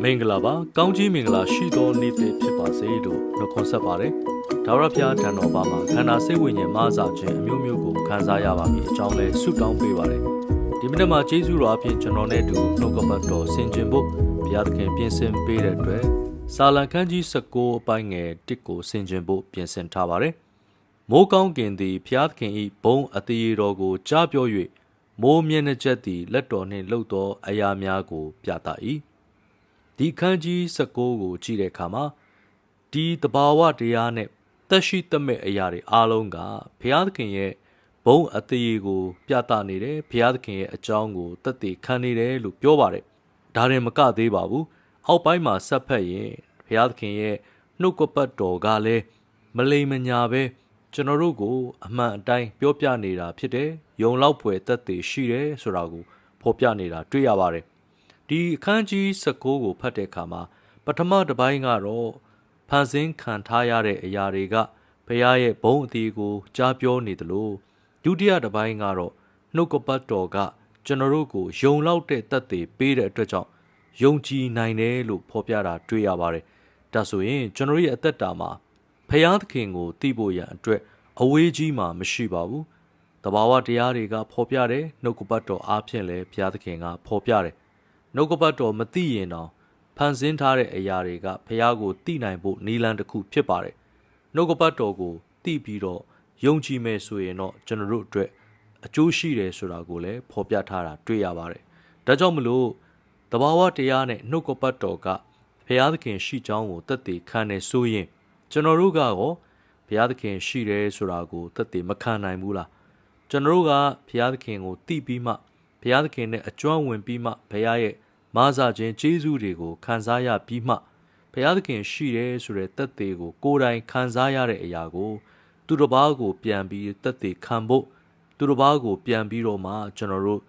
မင်္ဂလာပါကောင်းကြီးမင်္ဂလာရှိသောနေ့တစ်ဖြစ်ပါစေလို့နှုတ်ခွန်းဆက်ပါတယ်ဒါဝရဖျားတန်တော်ပါမှာခန္ဓာစိတ်ဝိညာဉ်မဆာခြင်းအမျိုးမျိုးကိုခံစားရပါမည်အကြောင်းလဲဆုတောင်းပေးပါတယ်ဒီမိနစ်မှာကျေးဇူးတော်အဖြစ်ကျွန်တော်နဲ့အတူနှုတ်ကပတ်တော်ဆင်ခြင်ဖို့ဘုရားသခင်ပြင်ဆင်ပေးတဲ့အတွက်စာလံခန်းကြီး19အပိုင်းငယ်1ကိုဆင်ခြင်ဖို့ပြင်ဆင်ထားပါတယ်မိုးကောင်းကင်သည်ဘုရားသခင်၏ဘုံအသေးတော်ကိုကြားပြော၍မိုးမျက်နှာချက်သည်လက်တော်နှင့်လှုပ်သောအရာများကိုပြသ၏ ဒီခန်းကြီး19ကိုကြည့်တဲ့အခါမှာဒီတဘာဝတရားနဲ့တက်ရှိတမဲ့အရာတွေအားလုံးကဘုရားသခင်ရဲ့ဘုံအသေးကို ပြသနေတယ်ဘုရားသခင်ရဲ့အကြောင်းကိုတသက်ခံနေတယ်လို့ပြောပါတယ်ဒါရင်မကသေးပါဘူးအောက်ပိုင်းမှာဆက်ဖက်ရင်ဘုရားသခင်ရဲ့နှုတ်ကပတ်တော်ကလည်းမလိမ်မညာပဲကျွန်တော်တို့ကိုအမှန်အတိုင်းပြောပြနေတာဖြစ်တယ်။ယုံလောက်ဖွယ်သက်သေရှိတယ်ဆိုတာကိုဖော်ပြနေတာတွေ့ရပါတယ်။ ဒီအခန်းကြီး19ကိုဖတ်တဲ့အခါမှာပထမတစ်ပိုင်းကတော့ဖန်ဆင်းခံထားရတဲ့အရာတွေကဘုရားရဲ့ဘုန်းအသီးကိုကြားပြောနေတယ်လို့ဒုတိယတစ်ပိုင်းကတော့နှုတ်ကပတ်တော်ကကျွန်တော်တို့ကိုယုံလောက်တဲ့သက်သေပေးတဲ့အတွက်ကြောင့်ယုံကြည်နိုင်တယ်လို့ဖော်ပြတာတွေ့ရပါတယ်။ဒါဆိုရင်ကျွန်တော်ရဲ့အသက်တာမှာဖယားသခင်ကိုသိဖို့ရန်အတွက်အဝေးကြီးမှာမရှိပါဘူး။တဘာဝတရားတွေကဖော်ပြတယ်နှုတ်ကပတ်တော်အားဖြင့်လည်းဘုရားသခင်ကဖော်ပြတယ်။ နှုတ်ကပတ်တော်မသိရင်တော့ဖန်ဆင်းထားတဲ့အရာတွေကဖယားကိုသိနိုင်ဖို့နီလန်တစ်ခုဖြစ်ပါတယ်။နှုတ်ကပတ်တော်ကိုသိပြီးတော့ယုံကြည်မယ်ဆိုရင်တော့ကျွန်တော်တို့အတွက်အကျိုးရှိတယ်ဆိုတာကိုလည်းဖော်ပြထားတာတွေ့ရပါတယ်။ဒါကြောင့်မလို့တဘာဝတရားနဲ့နှုတ်ကပတ်တော်ကဘုရားသခင်ရှိကြောင်းကိုသက်သေခံနေဆိုရင်ကျွန်တော်တို့ကရောဘုရားသခင်ရှိတယ်ဆိုတာကိုသက်သေမခံနိုင်ဘူးလားကျွန်တော်တို့ကဘုရားသခင်ကိုသိပြီးမှ ဘုရားသခင်နဲ့အကျွမ်းဝင်ပြီးမှဘုရားရဲ့မဆာခြင်းကျေးဇူးတွေကိုခံစားရပြီးမှဘုရားသခင်ရှိတယ်ဆိုတဲ့သက်သေကိုကိုယ်တိုင်ခံစားရတဲ့အရာကို သူတစ်ပါးကို ပြန်ပြီးသက်သေခံဖို့သူတစ်ပါးကိုပြန်ပြီးတော့မှကျွန်တော်တို့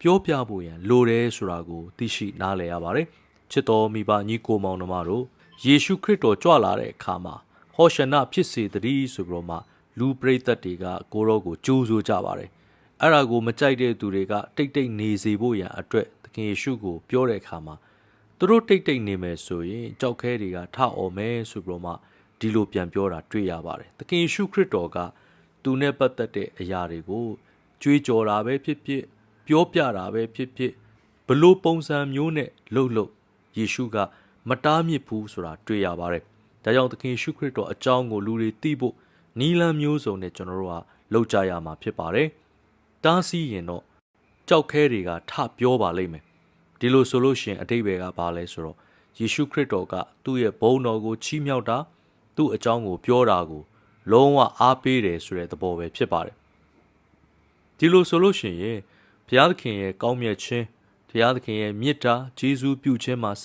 ပြောပြဖို့ရန်လိုတယ်ဆိုတာကို သိရှိနားလည်ရပါတယ်ချစ်တော်မိဘညီကိုမောင်နှမတို့ယေရှုခရစ်တော်ကြွလာတဲ့အခါမှာဟောရှနဖြစ်စေတည်းဆိုပြီးတော့မှလူပရိသတ်တွေကကိုရောကိုကြိုးဆိုကြပါတယ် အဲ့ဒါကိုမကြိုက်တဲ့သူတွေကတိတ်တိတ်နေစေဖို့ရန်အတွက်သခင်ယေရှုကိုပြောတဲ့အခါမှာသူတို့တိတ်တိတ်နေမယ်ဆိုရင်ကြောက်ခဲတွေကထအော်မယ်ဆိုပြီးတော့မှဒီလိုပြန်ပြောတာတွေ့ရပါတယ်သခင်ယေရှုခရစ်တော်ကသူနဲ့ပတ်သက်တဲ့အရာတွေကိုကြွေးကြော်တာပဲဖြစ်ဖြစ်ပြောပြတာပဲဖြစ်ဖြစ်ဘလို့ပုံစံမျိုးနဲ့လှုပ်လှုပ်ယေရှုကမတားမြစ်ဘူးဆိုတာတွေ့ရပါတယ်။ဒါကြောင့်သခင်ရှုခရစ်တော်အကြောင်းကိုလူတွေသိဖို့နီလန်းမျိုးစုံနဲ့ကျွန်တော်တို့ကလောက်ကြရမှာဖြစ်ပါတယ်။ တားဆီးရင်တော့ကြောက်ခဲတွေကထပြောပါလိမ့်မယ်။ဒီလိုဆိုလို့ရှိရင်အတိတ်ဘယ်ကဘာလဲဆိုတော့ယေရှုခရစ်တော်ကသူ့ရဲ့ဘုန်းတော်ကိုချီးမြှောက်တာသူ့အကြောင်းကိုပြောတာကို လုံးဝအားပေးတယ်ဆိုတဲ့သဘောပဲဖြစ်ပါတယ်။ဒီလိုဆိုလို့ရှိရင်ဘုရားသခင်ရဲ့ကောင်းမြတ်ခြင်းဘုရားသခင်ရဲ့မေတ္တာကျေးဇူးပြုခြင်းမှစ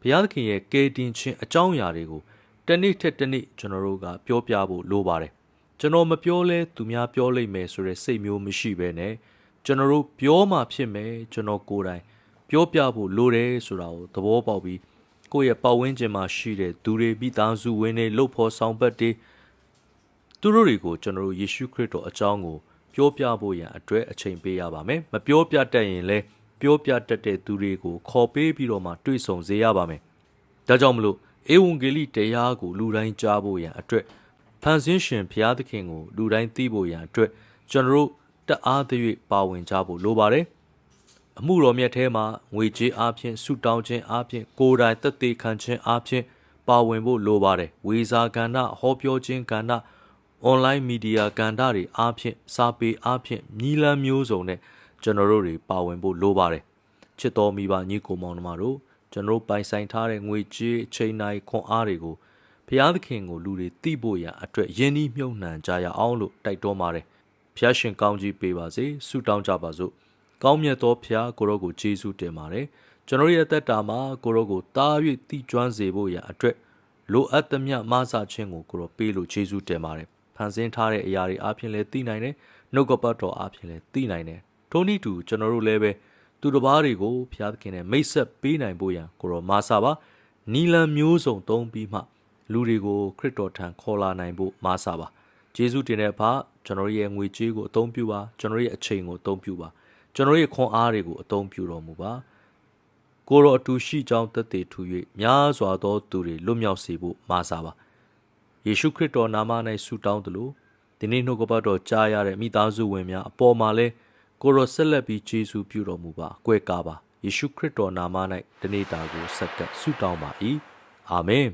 ဘုရားသခင်ရဲ့ကယ်တင်ခြင်းအကြောင်းအရာတွေကိုတနေ့ထက်တနေ့ကျွန်တော်တို့ကပြောပြဖို့လိုပါတယ် ကျွန်တော်မပြောလဲသူများပြောလိမ့်မယ်ဆိုတဲ့စိတ်မျိုးမရှိဘဲနဲ့ကျွန်တော်တို့ပြောမှဖြစ်မယ်ကျွန်တော်ကိုယ်တိုင်ပြောပြဖို့လိုတယ်ဆိုတာကိုသဘောပေါက်ပြီးကိုယ့်ရဲ့ပတ်ဝန်းကျင်မှာရှိတဲ့သူတွေပြီးသားစုဝင်တွေလှုပ်ဖို့ဆောင်ပတ်တွေသူတို့တွေကိုကျွန်တော်တို့ယေရှုခရစ်တော်အကြောင်းကိုပြောပြဖို့ရန်အတွက်အချိန်ပေးရပါမယ်မပြောပြတတ်ရင်လည်းပြောပြတတ်တဲ့သူတွေကိုခေါ်ပေးပြီးတော့မှတွေ့ဆုံစေရပါမယ်။ဒါကြောင့်မလို့ဧဝံဂေလိတရားကိုလူတိုင်းကြားဖို့ရန်အတွက် ဖန်ဆင်းရှင်ဘုရားသခင်ကိုလူတိုင်းသိဖို့ရန်အတွက်ကျွန်တော်တို့တအားသရွေ့ပါဝင်ကြဖို့လိုပါတယ်။အမှုတော်မြတ်ထဲမှာငွေကြေးအားဖြင့်ဆုတောင်းခြင်းအားဖြင့်ကိုယ်တိုင်သက်သေခံခြင်းအားဖြင့်ပါဝင်ဖို့လိုပါတယ်။ဝေစာကဏ္ဍဟောပြောခြင်းကဏ္ဍအွန်လိုင်းမီဒီယာကဏ္ဍတွေအားဖြင့်စာပေအားဖြင့်ညီလန်းမျိုးစုံနဲ့ကျွန်တော်တို့တွေပါဝင်ဖို့လိုပါတယ်ချစ်တော်မိဘညီကိုမောင်နှမတို့ကျွန်တော်ပိုင်ဆိုင်ထားတဲ့ငွေကြေးအချိန်တိုင်းခွန်အားတွေကို ဘုရားသခင်ကိုလူတွေသိဖို့ရန်အတွက်ယဉ်ဤမြုံနှံကြရအောင်လို့တိုက်တွန်းပါတယ်ဘုရားရှင်ကောင်းကြီးပေးပါစေဆုတောင်းကြပါစို့ကောင်းမြတ်သောဘုရားကိုရောကိုယေရှုတင်ပါတယ်ကျွန်တော်ရဲ့အသက်တာမှာကိုရောကိုတား၍တည်ကျွမ်းစေဖို့ရန်အတွက်လိုအပ်သမျှမဆာခြင်းကိုကိုရောပေးလို့ယေရှုတင်ပါတယ်ဖန်ဆင်းထားတဲ့အရာတွေအပြင်လည်းသိနိုင်တယ်နှုတ်ကပတ်တော်အပြင်လည်းသိနိုင်တယ်ထို့နည်းတူကျွန်တော်တို့လည်းပဲသူတစ်ပါးတွေကိုဘုရားသခင်နဲ့မိတ်ဆက်ပေးနိုင်ဖို့ရန်ကိုရောမာစာပါနီလန်မျိုးစုံသုံးပြီးမှ လူတွေကိုခရစ်တော်ထံခေါ်လာနိုင်ဖို့မာစာပါဂျေဇုတင်တဲ့ဘာကျွန်တော်ရဲ့ငွေကြေးကိုအသုံးပြုပါကျွန်တော်ရဲ့အချိန်ကိုအသုံးပြုပါကျွန်တော်ရဲ့ခွန်အားတွေကိုအသုံးပြုတော်မူပါကိုရောအတူရှိကြောင်းသက်သေထူ၍များစွာသောသူတွေလွတ်မြောက်စေဖို့မာစာပါယေရှုခရစ်တော်နာမ၌ဆုတောင်းသလိုဒီနေ့နှုတ်ကပတ်တော်ကြားရတဲ့မိသားစုဝင်များအပေါ်မှာလဲကိုရောဆက်လက်ပြီးယေရှုပြုတော်မူပါအကွယ်ကားပါယေရှုခရစ်တော်နာမ၌တနေ့တာကိုဆက်ကပ်ဆုတောင်းပါ၏အာမင်